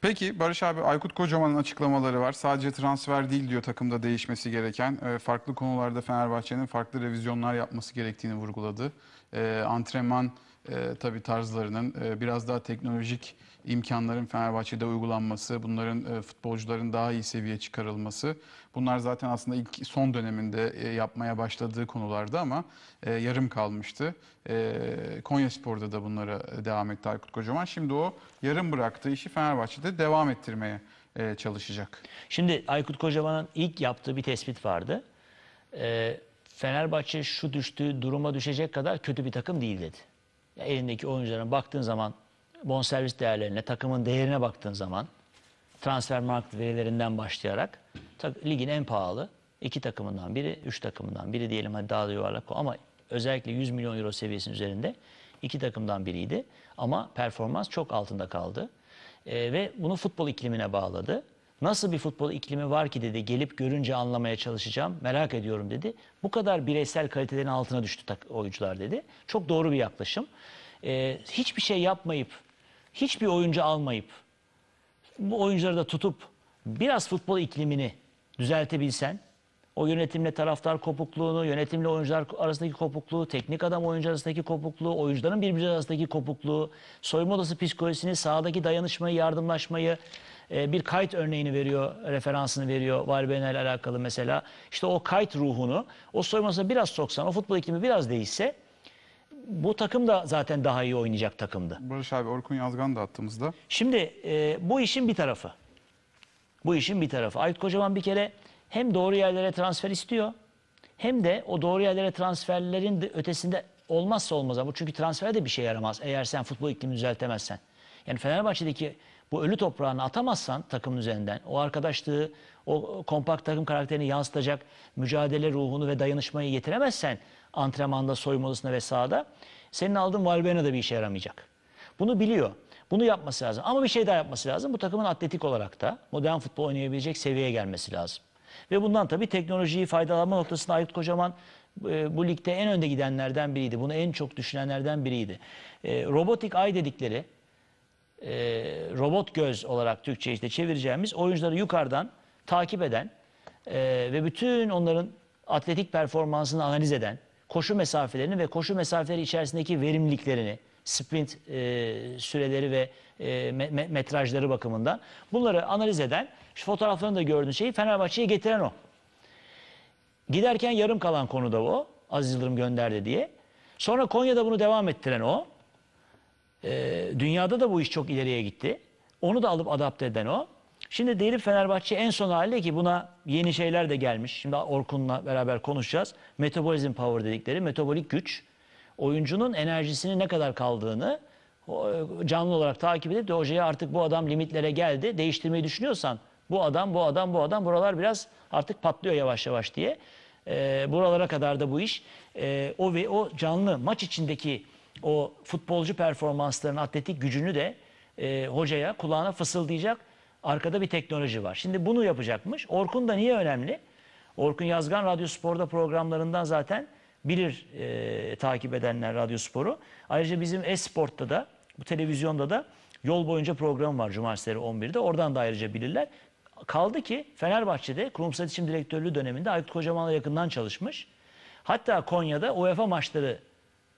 Peki Barış abi Aykut Kocaman'ın açıklamaları var. Sadece transfer değil diyor takımda değişmesi gereken. E, farklı konularda Fenerbahçe'nin farklı revizyonlar yapması gerektiğini vurguladı. E, antrenman e, tabii tarzlarının e, biraz daha teknolojik imkanların Fenerbahçe'de uygulanması, bunların e, futbolcuların daha iyi seviyeye çıkarılması. Bunlar zaten aslında ilk son döneminde e, yapmaya başladığı konulardı ama e, yarım kalmıştı. E, Konya Spor'da da bunlara devam etti Aykut Kocaman. Şimdi o yarım bıraktığı işi Fenerbahçe'de devam ettirmeye e, çalışacak. Şimdi Aykut Kocaman'ın ilk yaptığı bir tespit vardı. Ee, Fenerbahçe şu düştüğü duruma düşecek kadar kötü bir takım değil dedi. Elindeki oyuncuların baktığın zaman bonservis değerlerine, takımın değerine baktığın zaman transfer market verilerinden başlayarak ligin en pahalı iki takımından biri, üç takımından biri diyelim hadi daha da yuvarlak ama özellikle 100 milyon euro seviyesinin üzerinde iki takımdan biriydi. Ama performans çok altında kaldı. Ee, ve bunu futbol iklimine bağladı. Nasıl bir futbol iklimi var ki dedi gelip görünce anlamaya çalışacağım merak ediyorum dedi. Bu kadar bireysel kalitelerin altına düştü oyuncular dedi. Çok doğru bir yaklaşım. Ee, hiçbir şey yapmayıp hiçbir oyuncu almayıp bu oyuncuları da tutup biraz futbol iklimini düzeltebilsen, o yönetimle taraftar kopukluğunu, yönetimle oyuncular arasındaki kopukluğu, teknik adam oyuncu arasındaki kopukluğu, oyuncuların birbirleri arasındaki kopukluğu, soyunma odası psikolojisini, sahadaki dayanışmayı, yardımlaşmayı, e, bir kayıt örneğini veriyor, referansını veriyor Valbuena ile alakalı mesela. İşte o kayıt ruhunu, o soyunma odasına biraz soksan, o futbol iklimi biraz değişse, bu takım da zaten daha iyi oynayacak takımdı. Barış abi Orkun Yazgan da attığımızda. Şimdi e, bu işin bir tarafı. Bu işin bir tarafı. Aykut Kocaman bir kere hem doğru yerlere transfer istiyor hem de o doğru yerlere transferlerin de ötesinde olmazsa olmaz. Bu çünkü transfer de bir şey yaramaz eğer sen futbol iklimini düzeltemezsen. Yani Fenerbahçe'deki bu ölü toprağını atamazsan takımın üzerinden o arkadaşlığı, o kompakt takım karakterini yansıtacak mücadele ruhunu ve dayanışmayı getiremezsen antrenmanda, soyunma ve sahada senin aldığın Valbuena da bir işe yaramayacak. Bunu biliyor. Bunu yapması lazım. Ama bir şey daha yapması lazım. Bu takımın atletik olarak da modern futbol oynayabilecek seviyeye gelmesi lazım. Ve bundan tabii teknolojiyi faydalanma noktasında Aykut Kocaman e, bu ligde en önde gidenlerden biriydi. Bunu en çok düşünenlerden biriydi. E, robotik ay dedikleri e, robot göz olarak Türkçe işte çevireceğimiz oyuncuları yukarıdan takip eden e, ve bütün onların atletik performansını analiz eden, koşu mesafelerini ve koşu mesafeleri içerisindeki verimliliklerini, sprint e, süreleri ve e, me- me- metrajları bakımından bunları analiz eden, şu fotoğraflarını da gördüğün şeyi Fenerbahçe'ye getiren o. Giderken yarım kalan konu da o. Aziz Yıldırım gönderdi diye. Sonra Konya'da bunu devam ettiren o. Ee, dünyada da bu iş çok ileriye gitti. Onu da alıp adapte eden o. Şimdi değilip Fenerbahçe en son haliyle ki buna yeni şeyler de gelmiş. Şimdi Orkun'la beraber konuşacağız. Metabolizm power dedikleri metabolik güç. Oyuncunun enerjisinin ne kadar kaldığını canlı olarak takip edip de hocaya artık bu adam limitlere geldi. Değiştirmeyi düşünüyorsan bu adam, bu adam, bu adam buralar biraz artık patlıyor yavaş yavaş diye. Ee, buralara kadar da bu iş. Ee, o ve o canlı maç içindeki o futbolcu performanslarının atletik gücünü de e, hocaya kulağına fısıldayacak arkada bir teknoloji var. Şimdi bunu yapacakmış. Orkun da niye önemli? Orkun Yazgan Radyo Spor'da programlarından zaten bilir e, takip edenler Radyo Spor'u. Ayrıca bizim Esport'ta da bu televizyonda da yol boyunca program var cumartesileri 11'de. Oradan da ayrıca bilirler. Kaldı ki Fenerbahçe'de kurumsal iletişim direktörlüğü döneminde Aykut Kocaman'la yakından çalışmış. Hatta Konya'da UEFA maçları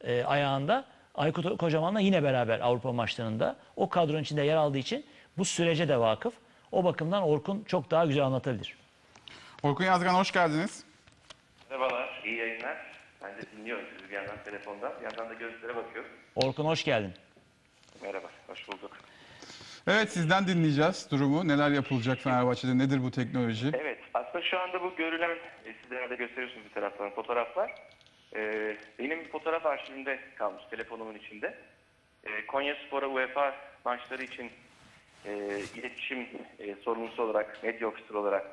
e, ayağında Aykut Kocaman'la yine beraber Avrupa maçlarında o kadronun içinde yer aldığı için bu sürece de vakıf. O bakımdan Orkun çok daha güzel anlatabilir. Orkun Yazgan hoş geldiniz. Merhabalar, iyi yayınlar. Ben de dinliyorum sizi bir yandan telefondan. Bir yandan da gözlere bakıyorum. Orkun hoş geldin. Merhaba, hoş bulduk. Evet sizden dinleyeceğiz durumu. Neler yapılacak Fenerbahçe'de? Nedir bu teknoloji? Evet, aslında şu anda bu görülen, e, siz de gösteriyorsunuz bir taraftan fotoğraflar. E, benim fotoğraf arşivimde kalmış telefonumun içinde. E, Konya Spor'a UEFA maçları için e, iletişim e, sorumlusu olarak, medya ofisleri olarak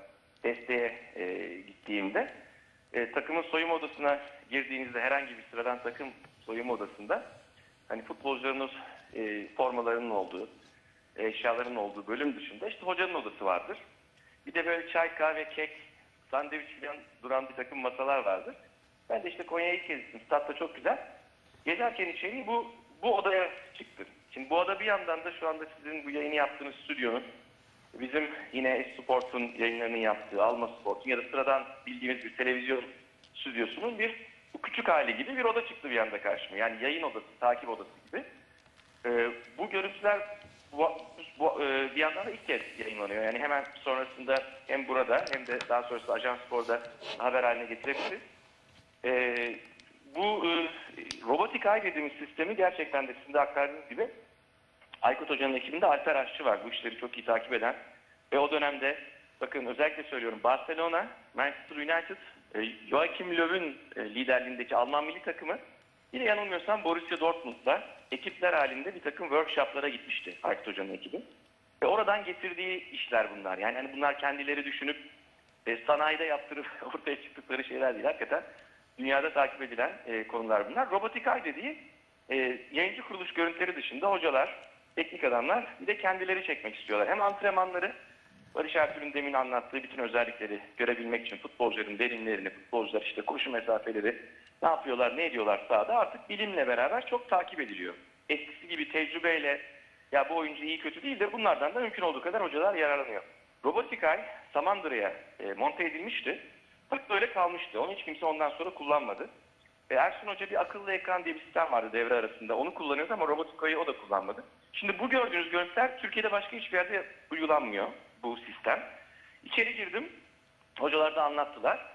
desteğe e, gittiğimde e, takımın soyunma odasına girdiğinizde herhangi bir sıradan takım soyunma odasında hani futbolcularınız e, formalarının olduğu, eşyaların olduğu bölüm dışında işte hocanın odası vardır. Bir de böyle çay, kahve, kek, sandviç falan duran bir takım masalar vardır. Ben de işte Konya'ya ilk kez gittim. Statta çok güzel. Gezerken içeri bu, bu odaya çıktım. Şimdi bu arada bir yandan da şu anda sizin bu yayını yaptığınız stüdyonun bizim yine Sport'un yayınlarının yaptığı Alma Sport'un ya da sıradan bildiğimiz bir televizyon stüdyosunun bir bu küçük hali gibi bir oda çıktı bir anda karşıma. Yani yayın odası, takip odası gibi. Ee, bu görüntüler bu, bu, e, bir yandan da ilk kez yayınlanıyor. Yani hemen sonrasında hem burada hem de daha sonrasında Ajans Spor'da haber haline getirebiliriz. Ee, bu e, robotik ay dediğimiz sistemi gerçekten de sizin de aktardığınız gibi Aykut Hoca'nın ekibinde Alper Aşçı var. Bu işleri çok iyi takip eden. Ve o dönemde bakın özellikle söylüyorum Barcelona, Manchester United, e, Joachim Löw'ün e, liderliğindeki Alman milli takımı yine yanılmıyorsam Borussia Dortmund'da ekipler halinde bir takım workshoplara gitmişti Aykut Hoca'nın ekibi. Ve oradan getirdiği işler bunlar. Yani hani bunlar kendileri düşünüp e, sanayide yaptırıp ortaya çıktıkları şeyler değil. Hakikaten dünyada takip edilen e, konular bunlar. Robotik ay dediği e, yayıncı kuruluş görüntüleri dışında hocalar, teknik adamlar bir de kendileri çekmek istiyorlar. Hem antrenmanları Barış Ertuğrul'un demin anlattığı bütün özellikleri görebilmek için futbolcuların derinlerini, futbolcular işte koşu mesafeleri ne yapıyorlar, ne ediyorlar sahada artık bilimle beraber çok takip ediliyor. Eskisi gibi tecrübeyle ya bu oyuncu iyi kötü değil de bunlardan da mümkün olduğu kadar hocalar yararlanıyor. Robotik ay Samandıra'ya e, monte edilmişti. Fakat böyle kalmıştı. Onu hiç kimse ondan sonra kullanmadı. E, Ersun Hoca bir akıllı ekran diye bir sistem vardı devre arasında. Onu kullanıyordu ama robotik ayı o da kullanmadı. Şimdi bu gördüğünüz görüntüler Türkiye'de başka hiçbir yerde uygulanmıyor bu sistem. İçeri girdim. Hocalar da anlattılar.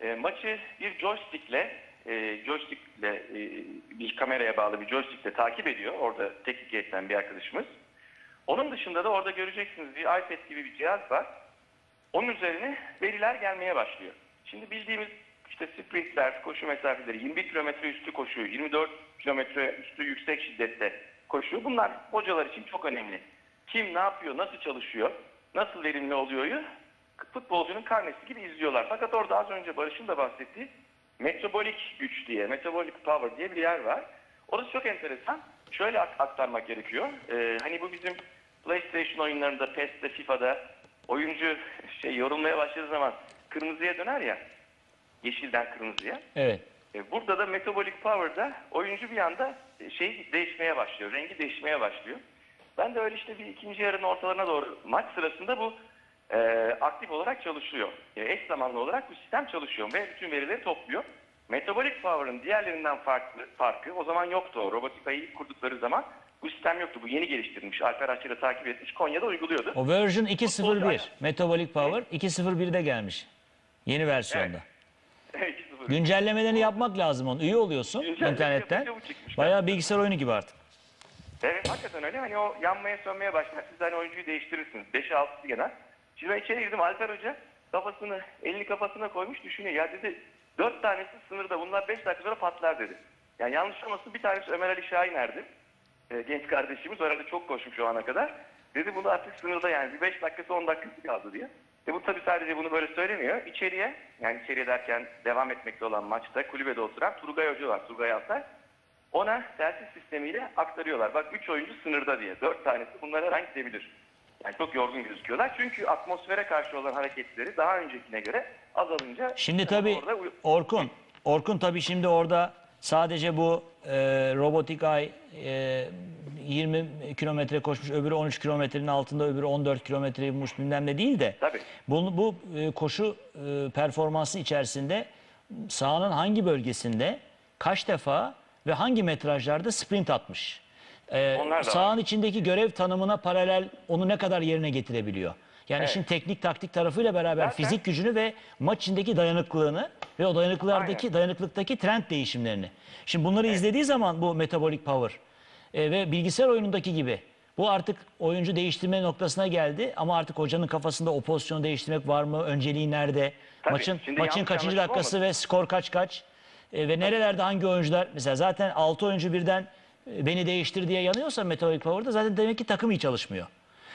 E, maçı bir joystickle e, joystickle e, bir kameraya bağlı bir joystickle takip ediyor. Orada teknik heyetten bir arkadaşımız. Onun dışında da orada göreceksiniz bir iPad gibi bir cihaz var. Onun üzerine veriler gelmeye başlıyor. Şimdi bildiğimiz işte sprintler, koşu mesafeleri, 21 kilometre üstü koşu, 24 kilometre üstü yüksek şiddette koşu. Bunlar hocalar için çok önemli. Kim ne yapıyor, nasıl çalışıyor, nasıl verimli oluyoryu futbolcunun karnesi gibi izliyorlar. Fakat orada az önce Barış'ın da bahsettiği metabolik güç diye, metabolic power diye bir yer var. Orası çok enteresan. Şöyle ak- aktarmak gerekiyor. Ee, hani bu bizim PlayStation oyunlarında, PES'te, FIFA'da oyuncu şey yorulmaya başladığı zaman kırmızıya döner ya. Yeşilden kırmızıya. Evet. E, Burada da metabolic power'da oyuncu bir anda e, şey değişmeye başlıyor, rengi değişmeye başlıyor. Ben de öyle işte bir ikinci yarının ortalarına doğru maç sırasında bu e, aktif olarak çalışıyor. E, eş zamanlı olarak bu sistem çalışıyor ve bütün verileri topluyor. Metabolic power'ın diğerlerinden farklı farkı o zaman yoktu o. Robotik ayı ilk kurdukları zaman bu sistem yoktu. Bu yeni geliştirilmiş. Alper Açır'ı takip etmiş. Konya'da uyguluyordu. O version Futbolcu 2.01. aynen. Metabolic Power 2.01'de gelmiş. Yeni versiyonda. Evet. 2-0. Güncellemelerini yapmak lazım onu. Üye oluyorsun Güncelleme internetten. yapınca bu çıkmış. Bayağı bilgisayar oyunu gibi artık. Evet hakikaten öyle. Hani o yanmaya sönmeye başlar. Siz hani oyuncuyu değiştirirsiniz. 5'e 6'sı genel. Şimdi ben içeri girdim. Alper Hoca kafasını, elini kafasına koymuş düşünüyor. Ya dedi 4 tanesi sınırda. Bunlar 5 dakika sonra patlar dedi. Yani yanlış olmasın bir tanesi Ömer Ali Şahiner'di. Ee, genç kardeşimiz. O arada çok koşmuş şu ana kadar. Dedi bunu artık sınırda yani. Bir 5 dakikası 10 dakikası kaldı diye. E bu tabii sadece bunu böyle söylemiyor. İçeriye yani içeriye derken devam etmekte olan maçta kulübede oturan Turgay Hoca var. Turgay Altay. Ona telsiz sistemiyle aktarıyorlar. Bak 3 oyuncu sınırda diye. 4 tanesi bunlara rank gidebilir. Yani çok yorgun gözüküyorlar. Çünkü atmosfere karşı olan hareketleri daha öncekine göre azalınca... Şimdi tabii orada Orkun, Orkun tabii şimdi orada sadece bu e, robotik ay e, 20 kilometre koşmuş, öbürü 13 kilometrenin altında, öbürü 14 kilometre yürümüş bilmem ne değil de Tabii. bu, bu e, koşu e, performansı içerisinde sahanın hangi bölgesinde kaç defa ve hangi metrajlarda sprint atmış? E, Onlar da sahanın içindeki görev tanımına paralel onu ne kadar yerine getirebiliyor? Yani Evet. işin teknik taktik tarafıyla beraber Zaten- fizik gücünü ve maç içindeki dayanıklılığını ve o dayanıklılardaki Aynen. dayanıklıktaki trend değişimlerini. Şimdi bunları izlediği zaman bu metabolic power e, ve bilgisayar oyunundaki gibi bu artık oyuncu değiştirme noktasına geldi ama artık hocanın kafasında o pozisyonu değiştirmek var mı? Önceliği nerede? Tabii, maçın maçın kaçıncı dakikası ve skor kaç kaç? E, ve nerelerde hangi oyuncular mesela zaten 6 oyuncu birden e, beni değiştir diye yanıyorsa metabolic power'da zaten demek ki takım iyi çalışmıyor.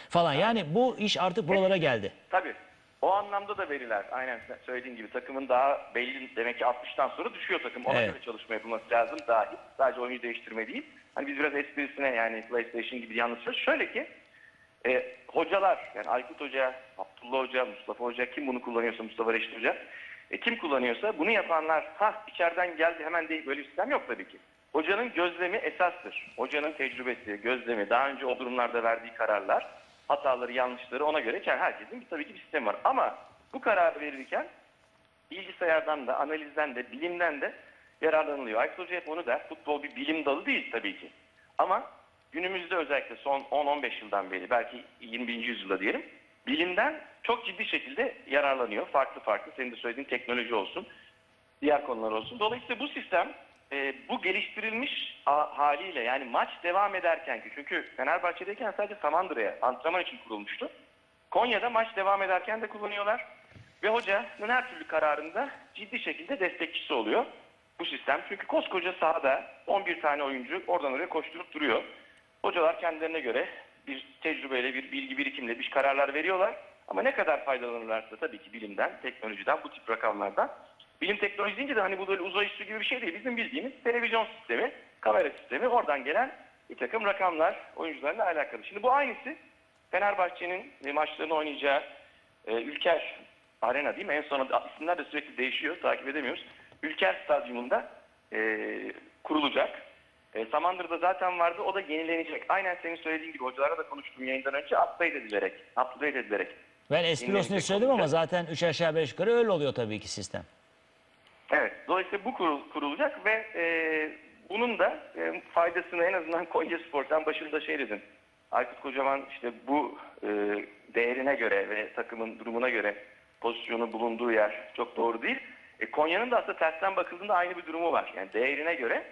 Falan. Yani bu iş artık buralara geldi. Tabii. O anlamda da veriler. Aynen söylediğin gibi takımın daha belli demek ki 60'tan sonra düşüyor takım. Ona Evet. göre çalışma yapılması lazım dahil. Sadece oyuncu değiştirme değil. Hani biz biraz esprisine yani PlayStation gibi yanlışıyoruz. Şöyle ki e, hocalar yani Aykut Hoca, Abdullah Hoca, Mustafa Hoca kim bunu kullanıyorsa Mustafa Reşit Hoca e, kim kullanıyorsa bunu yapanlar ha içeriden geldi hemen değil böyle bir sistem yok tabii ki. hocanın gözlemi esastır. Hocanın tecrübesi, gözlemi, daha önce o durumlarda verdiği kararlar, hataları, yanlışları ona göre herkesin tabii ki bir sistemi var. Ama bu kararı verirken bilgisayardan da, analizden de, bilimden de yararlanılıyor. Aykut Hoca hep onu der. Futbol bir bilim dalı değil tabii ki. Ama günümüzde özellikle son 10-15 yıldan beri, belki 21. yüzyılda diyelim, bilimden çok ciddi şekilde yararlanıyor. Farklı farklı, senin de söylediğin teknoloji olsun, diğer konular olsun. Dolayısıyla bu sistem e, bu geliştirilmiş haliyle yani maç devam ederken ki çünkü Fenerbahçe'deyken sadece Samandıra'ya antrenman için kurulmuştu. Konya'da maç devam ederken de kullanıyorlar. Ve hocanın her türlü kararında ciddi şekilde destekçisi oluyor bu sistem. Çünkü koskoca sahada 11 tane oyuncu oradan oraya koşturup duruyor. Hocalar kendilerine göre bir tecrübeyle, bir bilgi birikimle bir kararlar veriyorlar. Ama ne kadar faydalanırlarsa tabii ki bilimden, teknolojiden, bu tip rakamlardan. Bilim teknoloji deyince de hani bu böyle uzay üstü gibi bir şey değil. Bizim bildiğimiz televizyon sistemi, kamera sistemi, oradan gelen bir takım rakamlar oyuncularla alakalı. Şimdi bu aynısı Fenerbahçe'nin e, maçlarını oynayacağı e, Ülker Arena değil mi? En son isimler de sürekli değişiyor, takip edemiyoruz. Ülker Stadyumunda e, kurulacak. E, Samandır'da zaten vardı, o da yenilenecek. Aynen senin söylediğin gibi hocalarla da konuştum yayından önce upgrade edilerek, upgrade edilerek. Ben Yenilecek söyledim ama zaten 3 aşağı 5 yukarı öyle oluyor tabii ki sistem. Evet, dolayısıyla bu kurul- kurulacak ve e, bunun da e, faydasını en azından Konya Spor'dan başında şey dedim. Aykut Kocaman işte bu e, değerine göre ve takımın durumuna göre pozisyonu bulunduğu yer çok doğru değil. E, Konya'nın da aslında tersten bakıldığında aynı bir durumu var. Yani değerine göre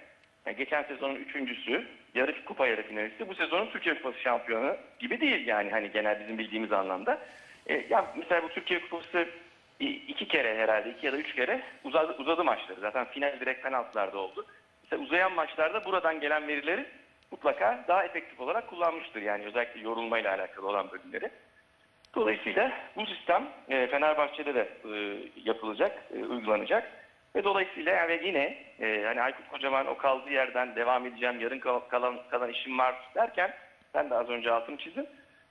yani geçen sezonun üçüncüsü, yarı kupa yarı finalisti, bu sezonun Türkiye Kupası şampiyonu gibi değil yani hani genel bizim bildiğimiz anlamda. E, ya mesela bu Türkiye Kupası iki kere herhalde, iki ya da üç kere uzadı, uzadı maçları. Zaten final direkt penaltılarda oldu. Mesela uzayan maçlarda buradan gelen verileri mutlaka daha efektif olarak kullanmıştır. Yani özellikle yorulmayla alakalı olan bölümleri. Dolayısıyla bu sistem e, Fenerbahçe'de de e, yapılacak, e, uygulanacak. Ve dolayısıyla yani yine hani Aykut Kocaman o kaldığı yerden devam edeceğim, yarın kal- kalan, kalan işim var derken ben de az önce altını çizdim.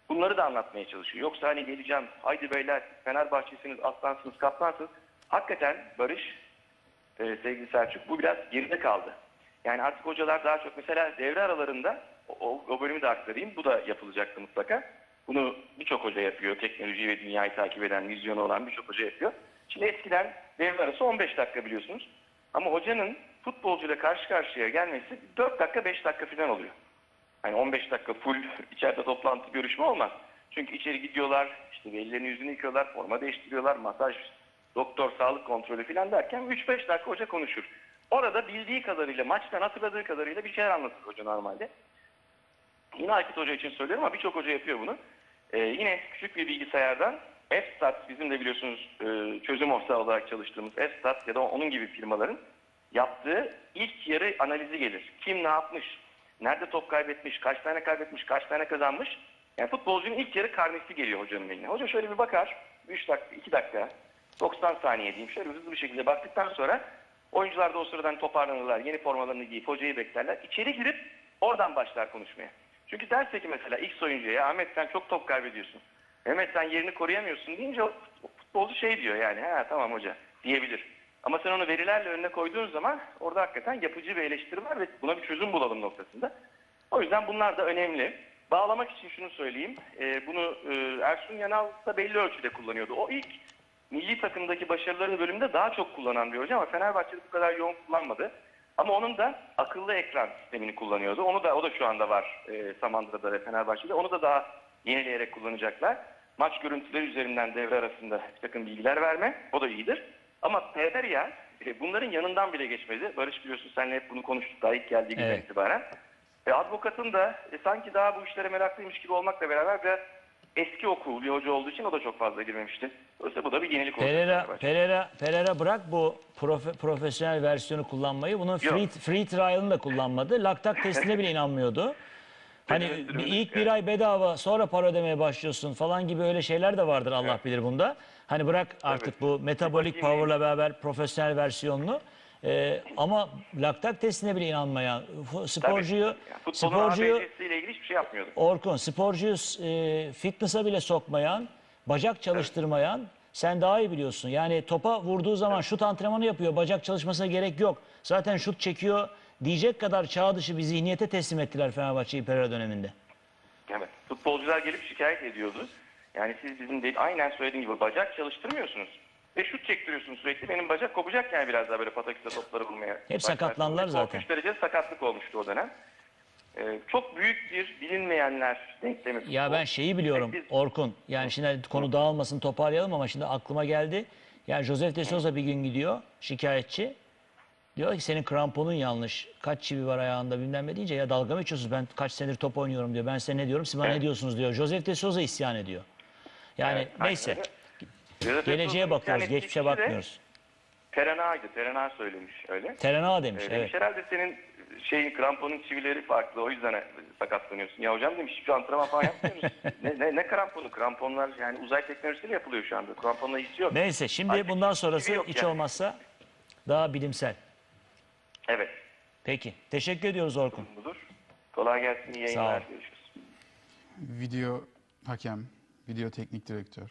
Bunları da anlatmaya çalışıyor. Yoksa hani geleceğim, haydi beyler Fenerbahçe'siniz, aslansınız, kaplansınız. Hakikaten Barış, e, sevgili Selçuk bu biraz geride kaldı. Yani artık hocalar daha çok mesela devre aralarında o, o- bölümü de aktarayım. Bu da yapılacaktı mutlaka. Bunu birçok hoca yapıyor. Teknolojiyi ve dünyayı takip eden, vizyonu olan birçok hoca yapıyor. Şimdi eskiden devre arası 15 dakika biliyorsunuz. Ama hocanın futbolcuyla karşı karşıya gelmesi 4 dakika 5 dakika falan oluyor. Hani 15 dakika full içeride toplantı görüşme olmaz. Çünkü içeri gidiyorlar, işte ellerini yüzünü yıkıyorlar, forma değiştiriyorlar, masaj, doktor, sağlık kontrolü falan derken 3-5 dakika hoca konuşur. Orada bildiği kadarıyla, maçtan hatırladığı kadarıyla bir şeyler anlatır hoca normalde. Yine Aykut Hoca için söylüyorum ama birçok hoca yapıyor bunu. Ee, yine küçük bir bilgisayardan F-Stat bizim de biliyorsunuz e, çözüm ortağı olarak çalıştığımız F-Stat ya da onun gibi firmaların yaptığı ilk yarı analizi gelir. Kim ne yapmış, nerede top kaybetmiş, kaç tane kaybetmiş, kaç tane kazanmış. Yani futbolcunun ilk yarı karnesi geliyor hocanın eline. Hoca şöyle bir bakar, 3 dakika, 2 dakika, 90 saniye diyeyim. Şöyle hızlı bir şekilde baktıktan sonra oyuncular da o sırada toparlanırlar, yeni formalarını giyip hocayı beklerler. İçeri girip oradan başlar konuşmaya. Çünkü derse ki mesela X oyuncuya ya Ahmet sen çok top kaybediyorsun. Mehmet sen yerini koruyamıyorsun deyince futbolcu şey diyor yani ha tamam hoca diyebilir. Ama sen onu verilerle önüne koyduğun zaman orada hakikaten yapıcı bir eleştiri var ve buna bir çözüm bulalım noktasında. O yüzden bunlar da önemli. Bağlamak için şunu söyleyeyim. Ee, bunu e, Ersun Yanal da belli ölçüde kullanıyordu. O ilk milli takımdaki başarıları bölümünde daha çok kullanan bir hoca ama Fenerbahçe'de bu kadar yoğun kullanmadı. Ama onun da akıllı ekran sistemini kullanıyordu. Onu da o da şu anda var e, Samandıra'da ve Fenerbahçe'de. Onu da daha yenileyerek kullanacaklar. Maç görüntüleri üzerinden devre arasında bir takım bilgiler verme. O da iyidir. Ama Pereira e, bunların yanından bile geçmedi. Barış biliyorsun seninle hep bunu konuştuk daha ilk geldiği günden Evet. itibaren. E, advokatın da e, sanki daha bu işlere meraklıymış gibi olmakla beraber biraz eski okul bir hoca olduğu için o da çok fazla girmemişti. Dolayısıyla bu da bir yenilik olacak. Pereira. Pereira, Pereira bırak bu profe- profesyonel versiyonu kullanmayı. Bunun free, free trial'ını da kullanmadı. Laktak testine bile inanmıyordu. Hani Evet, bir- evet, ilk bir evet. ay bedava sonra para ödemeye başlıyorsun falan gibi öyle şeyler de vardır Allah bilir bunda. Hani bırak artık Evet. bu bakayım power'la beraber profesyonel versiyonunu. Ee, ama laktak testine bile inanmayan sporcuyu futbolun sporcuyu ABC'siyle ilgili hiçbir şey yapmıyordu. Orkun sporcuyu e, fitness'a bile sokmayan, bacak çalıştırmayan sen daha iyi biliyorsun. Yani topa vurduğu zaman şut antrenmanı yapıyor. Bacak çalışmasına gerek yok. Zaten şut çekiyor. diyecek kadar çağ dışı bir zihniyete teslim ettiler Fenerbahçe'yi Pereira döneminde. Evet. Futbolcular gelip şikayet ediyordu. Yani siz bizim de, aynen söylediğim gibi bacak çalıştırmıyorsunuz. Ve şut çektiriyorsunuz sürekli. Benim bacak kopacak yani biraz daha böyle pataküste topları vurmaya. Hep başlarsınız. zaten. Korkunç derece sakatlık olmuştu o dönem. Ee, çok büyük bir bilinmeyenler denklemi. Ya ben şeyi biliyorum Biz- Orkun. Yani şimdi konu dağılmasın toparlayalım ama şimdi aklıma geldi. Yani Joseph de Souza bir gün gidiyor şikayetçi. Diyor ki senin kramponun yanlış. Kaç çivi var ayağında bilmem ne deyince ya dalga mı geçiyorsunuz? Ben kaç senedir top oynuyorum diyor. Ben size ne diyorum siz bana ne diyorsunuz diyor. Joseph de Souza isyan ediyor. Yani Evet, aynen neyse. Joseph Geleceğe bakıyoruz. isyan Geçmişe bakmıyoruz. Terena'ydı. Terena söylemiş öyle. Terena demiş. Ee, evet. Demiş herhalde senin şeyin kramponun çivileri farklı o yüzden sakatlanıyorsun. Ya hocam demiş hiçbir antrenman falan yapmıyoruz. ne, ne, ne kramponu? Kramponlar yani uzay teknolojisiyle yapılıyor şu anda. Kramponla ilgisi yok. Neyse şimdi Artık bundan sonrası şey yok hiç yani. olmazsa daha bilimsel. Evet. Peki. Teşekkür ediyoruz Orkun. Budur. Kolay gelsin. iyi yayınlar. ol. Görüşürüz. Video hakem, video teknik direktör,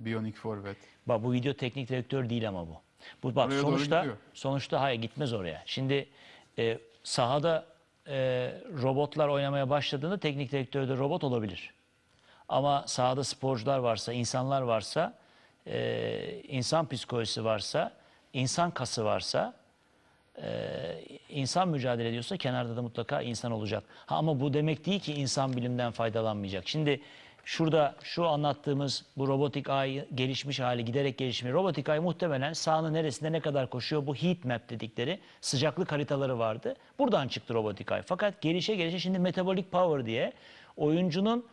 biyonik forvet. Bak bu video teknik direktör değil ama bu. Bu bak Oraya doğru sonuçta gidiyor. sonuçta hayır gitmez oraya. Şimdi e, sahada e, robotlar oynamaya başladığında teknik direktör de robot olabilir. Ama sahada sporcular varsa, insanlar varsa, e, insan psikolojisi varsa, insan kası varsa, e, insan mücadele ediyorsa kenarda da mutlaka insan olacak. Ha, ama bu demek değil ki insan bilimden faydalanmayacak. Şimdi şurada şu anlattığımız bu robotik ay gelişmiş hali giderek gelişmiş. Robotik ay muhtemelen sahanın neresinde ne kadar koşuyor bu heat map dedikleri sıcaklık haritaları vardı. Buradan çıktı robotik ay. Fakat gelişe gelişe şimdi metabolic power diye oyuncunun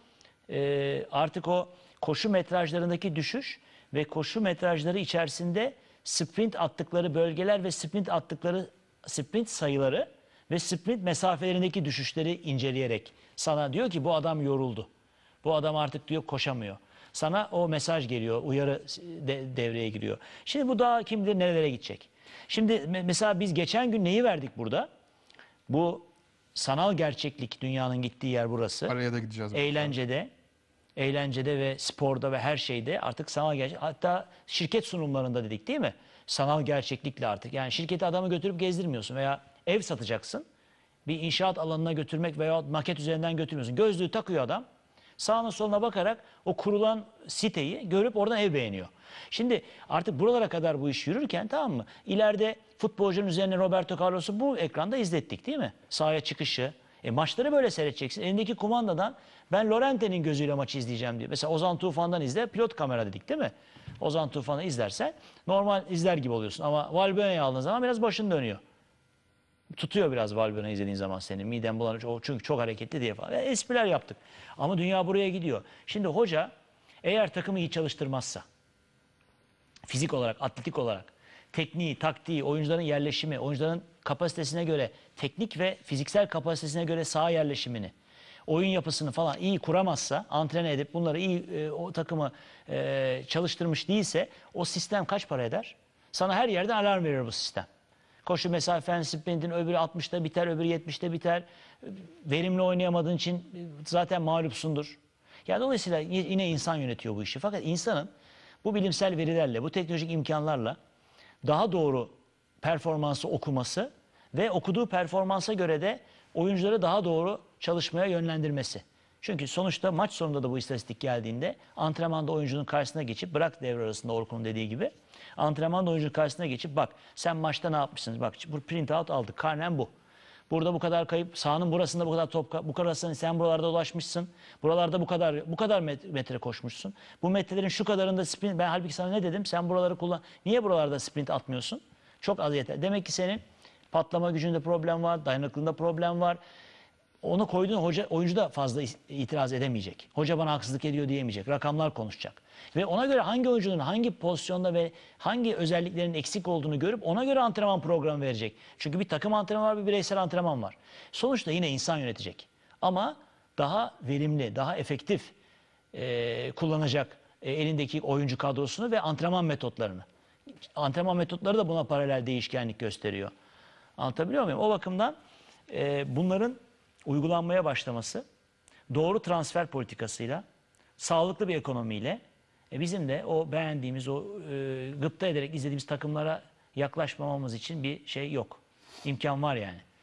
e, artık o koşu metrajlarındaki düşüş ve koşu metrajları içerisinde sprint attıkları bölgeler ve sprint attıkları sprint sayıları ve sprint mesafelerindeki düşüşleri inceleyerek sana diyor ki bu adam yoruldu. Bu adam artık diyor koşamıyor. Sana o mesaj geliyor, uyarı de- devreye giriyor. Şimdi bu daha kim bilir nerelere gidecek. Şimdi me- mesela biz geçen gün neyi verdik burada? Bu sanal gerçeklik dünyanın gittiği yer burası Araya da gideceğiz. eğlencede, eğlencede ve sporda ve her şeyde artık sanal gerçek. Hatta şirket sunumlarında dedik değil mi? Sanal gerçeklikle artık. Yani şirketi adamı götürüp gezdirmiyorsun veya ev satacaksın. Bir inşaat alanına götürmek veya maket üzerinden götürmüyorsun. Gözlüğü takıyor adam. Sağına soluna bakarak o kurulan siteyi görüp oradan ev beğeniyor. Şimdi artık buralara kadar bu iş yürürken tamam mı? İleride futbolcunun üzerine Roberto Carlos'u bu ekranda izlettik değil mi? Sahaya çıkışı, e maçları böyle seyredeceksin. Elindeki kumandadan ben Lorente'nin gözüyle maçı izleyeceğim diyor. Mesela Ozan Tufan'dan izle, pilot kamera dedik değil mi? Ozan Tufan'ı izlersen normal izler gibi oluyorsun. Ama Valbuena'yı aldığın zaman biraz başın dönüyor. Tutuyor biraz Valbuena izlediğin zaman senin miden bulanır. O çünkü çok hareketli diye falan. E, espriler yaptık. Ama dünya buraya gidiyor. Şimdi hoca eğer takımı iyi çalıştırmazsa, fizik olarak, atletik olarak, tekniği, taktiği, oyuncuların yerleşimi, oyuncuların kapasitesine göre, teknik ve fiziksel kapasitesine göre saha yerleşimini, oyun yapısını falan iyi kuramazsa, antrene edip bunları iyi e, o takımı e, çalıştırmış değilse o sistem kaç para eder? Sana her yerden alarm verir bu sistem. Koşu mesafen sprintin öbürü 60'ta biter, öbürü 70'te biter. Verimli oynayamadığın için zaten mağlupsundur. Yani dolayısıyla yine insan yönetiyor bu işi. Fakat insanın bu bilimsel verilerle, bu teknolojik imkanlarla daha doğru performansı okuması ve okuduğu performansa göre de oyuncuları daha doğru çalışmaya yönlendirmesi. Çünkü sonuçta maç sonunda da bu istatistik geldiğinde antrenmanda oyuncunun karşısına geçip bırak devre arasında Orkun'un dediği gibi antrenmanda oyuncunun karşısına geçip bak sen maçta ne yapmışsınız bak bu print out aldık karnen bu. Burada bu kadar kayıp, sahanın burasında bu kadar top, bu kadar sen buralarda ulaşmışsın. Buralarda bu kadar bu kadar met- metre koşmuşsun. Bu metrelerin şu kadarında sprint ben halbuki sana ne dedim? Sen buraları kullan. Niye buralarda sprint atmıyorsun? Çok az yeter. Demek ki senin patlama gücünde problem var, dayanıklılığında problem var. Onu koyduğun hoca oyuncu da fazla itiraz edemeyecek. Hoca bana haksızlık ediyor diyemeyecek. Rakamlar konuşacak. Ve ona göre hangi oyuncunun hangi pozisyonda ve hangi özelliklerin eksik olduğunu görüp ona göre antrenman programı verecek. Çünkü bir takım antrenman var, bir bireysel antrenman var. Sonuçta yine insan yönetecek. Ama daha verimli, daha efektif e, kullanacak e, elindeki oyuncu kadrosunu ve antrenman metotlarını. Antrenman metotları da buna paralel değişkenlik gösteriyor. Anlatabiliyor muyum? O bakımdan e, bunların uygulanmaya başlaması doğru transfer politikasıyla, sağlıklı bir ekonomiyle e, bizim de o beğendiğimiz, o e, gıpta ederek izlediğimiz takımlara yaklaşmamamız için bir şey yok. İmkan var yani.